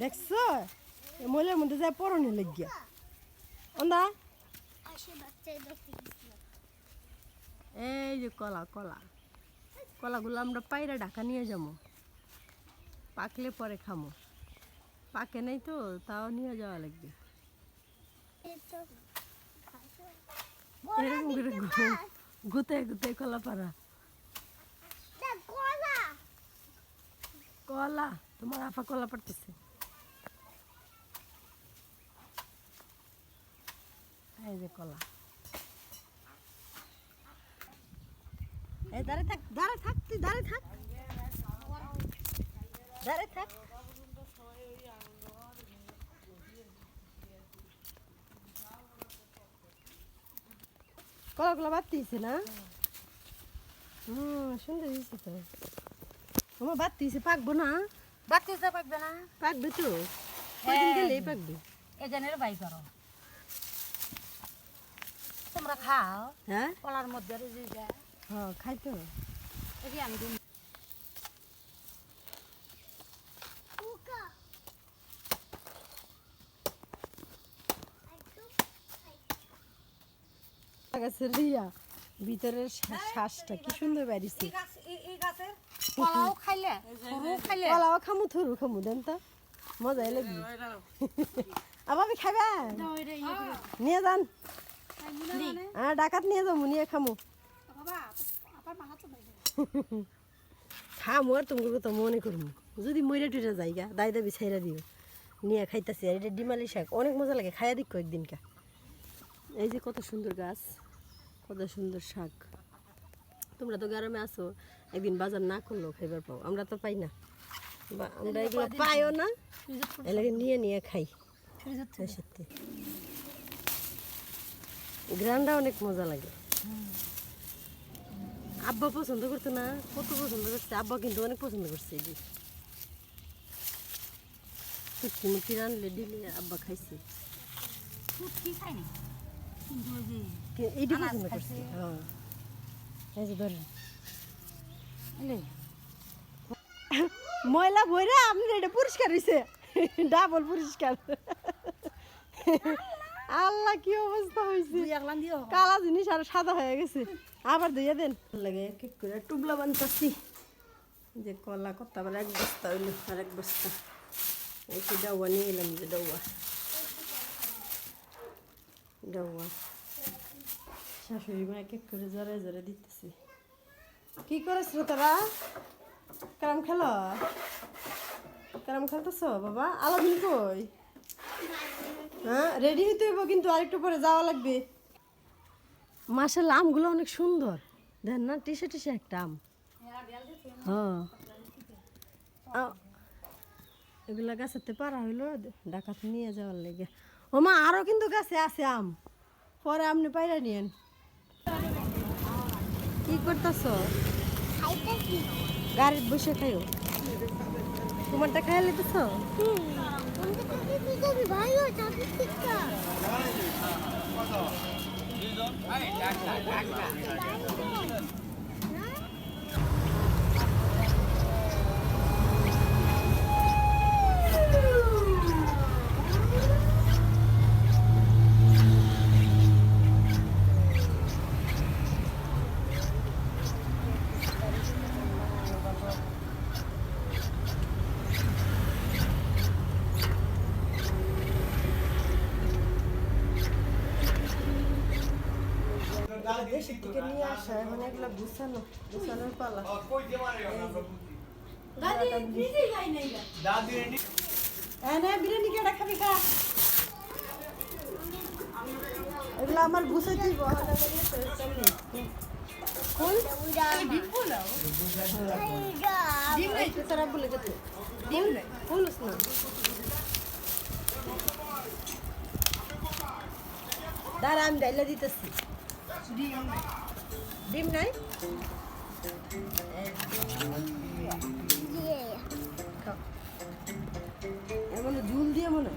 দেখছ মহিলার মধ্যে যায় পরনে লেগিয়া। অন্দা? এই যে কলা কলা। কলাগুলো আমরা পায়রা ঢাকা নিয়ে যাব। পাকলে পরে খামো। পাকে নাই তো তাও নিয়ে যাওয়া লাগবে। এরকম করে গুতে গুতে কলা পারা কলা। কলা তোমার আফা কলা পারতেছে এই যে কলা। এই দাঁড়ে থাক দাঁড়ে থাক তুই দাঁড়ে থাক। দাঁড়ে থাক। কলাগুলো বাড়তিছে না? হুম সুন্দর হয়েছে তো। আমার বাড়তিছে পাকবো না। বাচ্চা পাকবে না। পাকবে তো। কদিন গেলেই পাকবে? এজনের বাই করো। তোমরা খাও। হ্যাঁ? কলার মধ্যে রেজে যায় হ্যাঁ খাই তো। এই আমি গাছের রিয়া ভিতরের শা- শ্বাসটা কি সুন্দর বেরিয়েছে। এই গাছ এই- এই গাছের কলাও খাইলে খাইলে। কলাও খামু থরু খামু দেন তো। মজাই লাগবে। আবার আমি খাবে নিয়ে যান। হ্যাঁ ডাকাত নিয়ে যাব নিয়ে খামু। খামু আর তোমাকে তো মনে করব যদি মইরা টুইরা যাইগা দাই দাবি ছাইরা দিও নিয়ে খাইতাছি আর এটা ডিমালি শাক অনেক মজা লাগে খাইয়া দিক কয়েকদিনকা এই যে কত সুন্দর গাছ কত সুন্দর শাক। তোমরা তো গ্রামে আসো একদিন বাজার না করলেও খাইবার পাও আমরা তো পাই না। আমরা এগুলো পাইও না এলাকে নিয়ে নিয়ে খাই। সত্যি। গ্রানটা অনেক মজা লাগে। আব্বা পছন্দ করতো না কত পছন্দ করছে আব্বা কিন্তু অনেক পছন্দ করছে এটি ফুটকি মুটকি রানলে দিলে আব্বা খাইছে। ফুট কি খাইনি এইটি পছন্দ করছে হ্যাঁ। এই যে ধরেন। এলে। ময়লা ভরে আপনি এটা পরিষ্কার হয়েছে ডাবল পরিষ্কার। আল্লাহ কি অবস্থা হয়েছে কালা জিনিস আর সাদা হয়ে গেছে। আবার ধুয়ে দেন। লাগে এক এক করে টুবলা বানতাছি। যে কলা কত আবার এক বস্তা হইল আর এক বস্তা। এই যে ডাউয়া নিয়ে এলাম যে ডাউয়া। ডাউয়া। শাশুড়ি মা এক এক করে জরে জরে দিতেছি। কি করেছিল তারা? ক্যারাম খেলো? ক্যারাম খেলতেছ বাবা? আলাদিন কই? হ্যাঁ রেডি হইতে হইব কিন্তু আরেকটু পরে যাওয়া লাগবে। মাসাল্লাহ আমগুলো অনেক সুন্দর। দেন না টিসে টিসে একটা আম। হ্যাঁ। এগুলা গাছেতে পারা হইল ডাকাত নিয়ে যাওয়ার লেগে। ও মা আরও কিন্তু গাছে আছে আম। পরে আপনি পাইরা নিয়েন। কি করতেছ? গাড়ির বসে খাইও। তোমারটা খাইয়া লেতেছ হুম দেশের থেকে নিয়ে আসা এখন এগুলো গুছানো গুছানোর পালা। হ্যাঁ না বিরিয়ানি কেটা খাবি খা। এগুলো আমার গুছাই দিব তারা বলে যেত ডিম না। দাঁড়া আমি ডাইলা দিতেছি। ডিম নাই? এমন ঝুল দিয়ে মনে